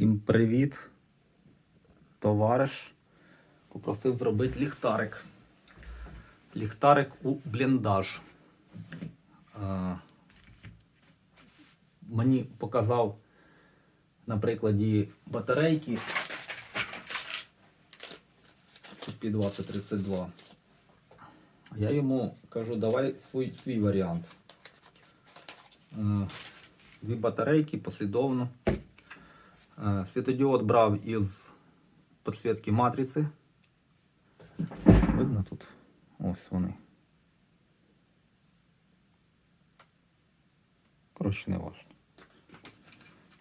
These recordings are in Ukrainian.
Всім привіт, товариш. Попросив зробити ліхтарик. Ліхтарик у бліндаж. А, мені показав на прикладі батарейки CP2032. Я йому кажу, давай свій, свій варіант. Е, Дві батарейки послідовно. Е, Світодіод брав із підсвітки матриці. Видно тут? Ось вони. Коротше, не важно.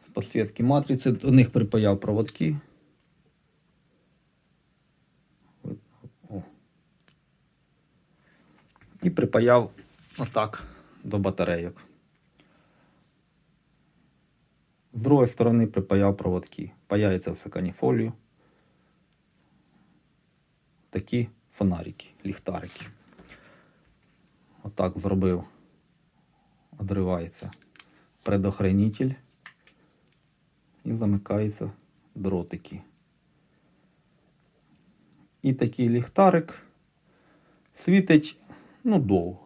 З підсвітки матриці до них припаяв проводки. І припаяв отак до батарейок. З другої сторони припаяв проводки. Паяється в каніфолію. Такі фонарики, ліхтарики. Отак зробив. Одривається предохранитель і замикаються дротики. І такий ліхтарик світить ну, довго.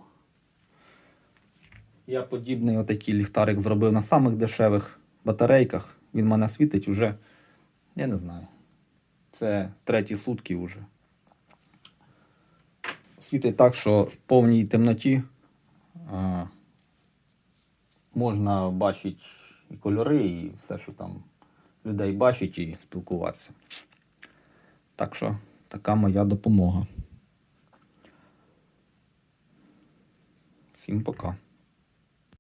Я подібний отакий ліхтарик зробив на самих дешевих батарейках. Він мене світить уже, я не знаю. Це треті сутки вже. Світить так, що в повній темноті а, можна бачити і кольори, і все, що там людей бачить, і спілкуватися. Так що така моя допомога. Всім пока.